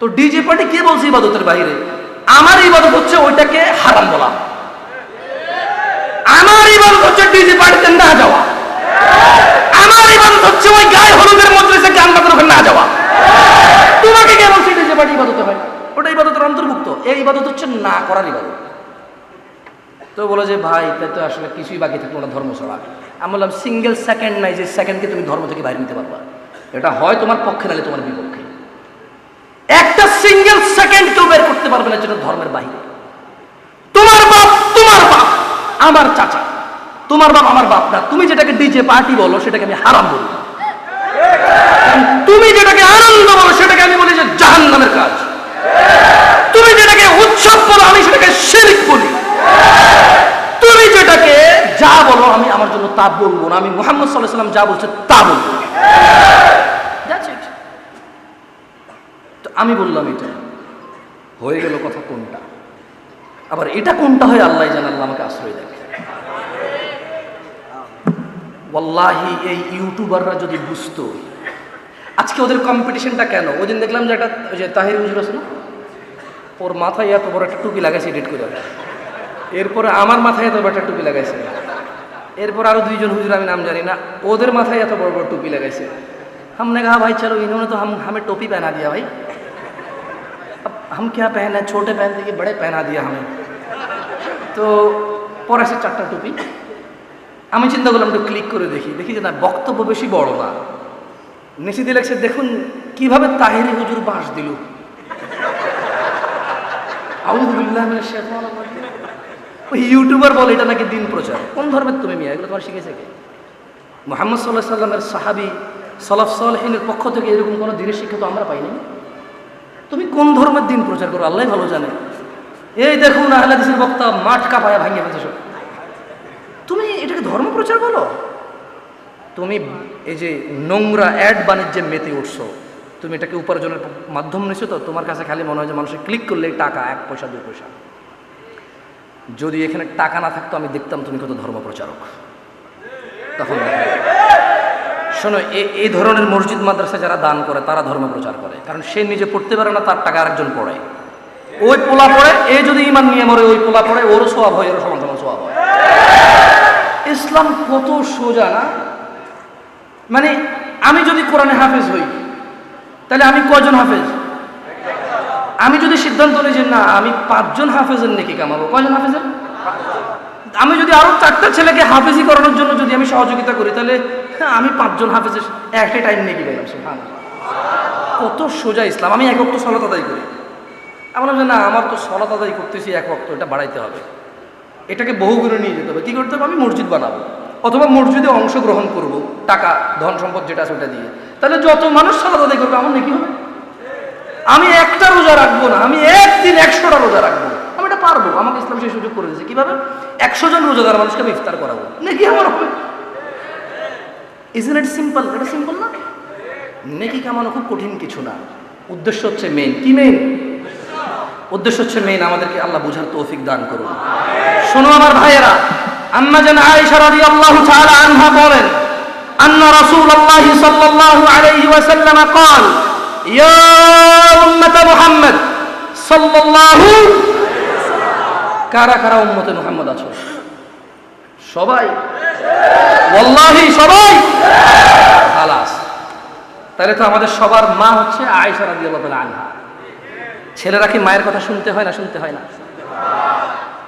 তো DJ party কে বলছে ইবাদতের বাইরে আমার ইবাদত হচ্ছে ওইটাকে হারাম বলা। আমার ইবাদত হচ্ছে ডিজে পার্টিতে না যাওয়া। আমার ইবাদত হচ্ছে ওই গায়ে হলুদের মধ্যে সে গান বাজার না যাওয়া। তোমাকে কে বলছে ডিজে পার্টি ইবাদত হয় ওটা ইবাদতের অন্তর্ভুক্ত। এই ইবাদত হচ্ছে না করার ইবাদত। তো বলো যে, ভাই তাই তো আসলে কিছুই বাকি থাকল না, ধর্ম ছাড়া। আমি বললাম সিঙ্গেল সেকেন্ড নাই, যে সেকেন্ডকে তুমি ধর্ম থেকে বাইরে নিতে পারবা। এটা হয় তোমার পক্ষে, নাহলে তোমার বিপক্ষে। একটা সিঙ্গেল সেকেন্ড কেউ বের করতে পারবে না যেটা ধর্মের বাহিরে। তোমার বাপ তোমার বাপ, আমার চাচা। তোমার বাপ, আমার বাপ না। তুমি যেটাকে ডিজে পার্টি বলো, সেটাকে আমি হারাম বলি। তুমি যেটাকে আনন্দ বলো, সেটাকে আমি বলি যে জাহান নামের কাজ। তুমি যেটাকে উৎসব বলো, আমি সেটাকে শিরিক বলি। তুমি যেটাকে যা বলো, আমি আমার জন্য তা বলব না। আমি মোহাম্মদ সাল্লাহ সাল্লাম যা বলছে তা বলব। আমি বললাম এটা হয়ে গেল কথা কোনটা আবার এটা কোনটা হয় আল্লাহ জান আল্লাহ আমাকে আশ্রয় দেয় ওয়াল্লাহি এই ইউটিউবাররা যদি বুঝতো আজকে ওদের কম্পিটিশনটা কেন ওই দিন দেখলাম যে একটা ওই যে তাহির হুজুর আছে না ওর মাথায় এত বড় একটা টুপি লাগাইছে এডিট করে এরপরে আমার মাথায় এত বড় একটা টুপি লাগাইছে এরপর আরো দুইজন হুজুর আমি নাম জানি না ওদের মাথায় এত বড় বড় টুপি লাগাইছে हमने कहा भाई चलो इन्होंने तो हम हमें टोपी पहना दिया भाई अब हम क्या पहने छोटे पहनते कि बड़े पहना दिया हमें তো পরে আসে চারটা টুপি আমি চিন্তা করলাম একটু ক্লিক করে দেখি দেখি যে না বক্তব্য বেশি বড় না নিচে দিয়ে লেগছে দেখুন কিভাবে তাহিরি হুজুর বাঁশ দিল আউযুবিল্লাহি মিনাশ শাইতানির রাজিম। ওই ইউটিউবার বলে এটা নাকি দিন প্রচার কোন ধর্মের তুমি মিয়া এগুলো তোমার শিখেছে কে মোহাম্মদ সাল্লাহ সাল্লামের সাহাবি সলাফ সালহিনের পক্ষ থেকে এরকম কোনো দিনের শিক্ষা তো আমরা পাইনি তুমি কোন ধর্মের দিন প্রচার করো? আল্লাহ ভালো জানে। এই দেখুন আহলাদিসের বক্তা মাঠ কাপায়া, ভাঙিয়ে ফেলছে সব। তুমি এটাকে ধর্ম প্রচার বলো? তুমি এই যে নোংরা অ্যাড বাণিজ্যে মেতে উঠছো, তুমি এটাকে উপার্জনের মাধ্যম নিছো তো, তোমার কাছে খালি মনে হয় যে মানুষের ক্লিক করলে টাকা, এক পয়সা, দুই পয়সা। যদি এখানে টাকা না থাকতো, আমি দেখতাম তুমি কত ধর্ম প্রচারক। তখন দেখা। শোনো এই ধরনের মসজিদ মাদ্রাসা যারা দান করে, তারা ধর্ম প্রচার করে। কারণ সে নিজে পড়তে পারে না, তার টাকা আরেকজন পড়ে। ওই পোলা পড়ে, এ যদি ইমান নিয়ে মরে, ওই পোলা পড়ে, ওরও সোয়াব হয়, ওরও সমান সমান সোয়াব হয়। ইসলাম কত সোজা না? মানে আমি যদি কোরআনে হাফেজ হই, তাহলে আমি কয়জন হাফেজ? আমি যদি সিদ্ধান্ত নিই যে না, আমি পাঁচজন হাফেজের নেকি কামাবো, কয়জন হাফেজের? আমি যদি আরও চারটা ছেলেকে হাফেজি করানোর জন্য যদি আমি সহযোগিতা করি, তাহলে আমি পাঁচজন হাফেজের একটাই টাইম নিয়ে সেখানে কত সোজা ইসলাম, আমি এক অক্ত সলাত আদায় করি। আমি বললাম যে, না, আমার তো সলাত আদায় করতেছি এক অক্ত এটা বাড়াইতে হবে। এটাকে বহু করে নিয়ে যেতে হবে। কী করতে হবে? আমি মসজিদ বানাবো অথবা মসজিদে অংশগ্রহণ করব, টাকা, ধন সম্পদ যেটা আছে ওটা দিয়ে। তাহলে যত মানুষ সলাত আদায় করবে, আমার নাকি হবে? আমি একটা রোজা রাখব না, আমি একদিন একশোটা রোজা রাখব। আমি এটা পারব, আমাকে ইসলাম সেই সুযোগ করে দিয়েছে। কীভাবে? একশো জন রোজাদার মানুষকে আমি ইফতার করাবো। নাকি আমার হবে? ইজ ইট সিম্পল এটা সিম্পল না নেকি কামানো খুব কঠিন কিছু না উদ্দেশ্য হচ্ছে মেইন কি মেইন উদ্দেশ্য হচ্ছে মেইন আমাদেরকে আল্লাহ বুঝার তৌফিক দান করুন শোনো আমার ভাইয়েরা আম্মা জান আয়েশা রাদিয়াল্লাহু তাআলা আনহা বলেন আন্না রাসূলুল্লাহ সাল্লাল্লাহু আলাইহি ওয়াসাল্লাম قال يا উম্মত মুহাম্মদ সাল্লাল্লাহু কারা কারা উম্মতে মুহাম্মদ আছো সবাই ওয়াল্লাহি, সবাই! খালাস। তাহলে তো আমাদের সবার মা হচ্ছে আয়সা রাজি আল্লাহ আনহা। ছেলেরা কি মায়ের কথা শুনতে হয় না শুনতে হয় না?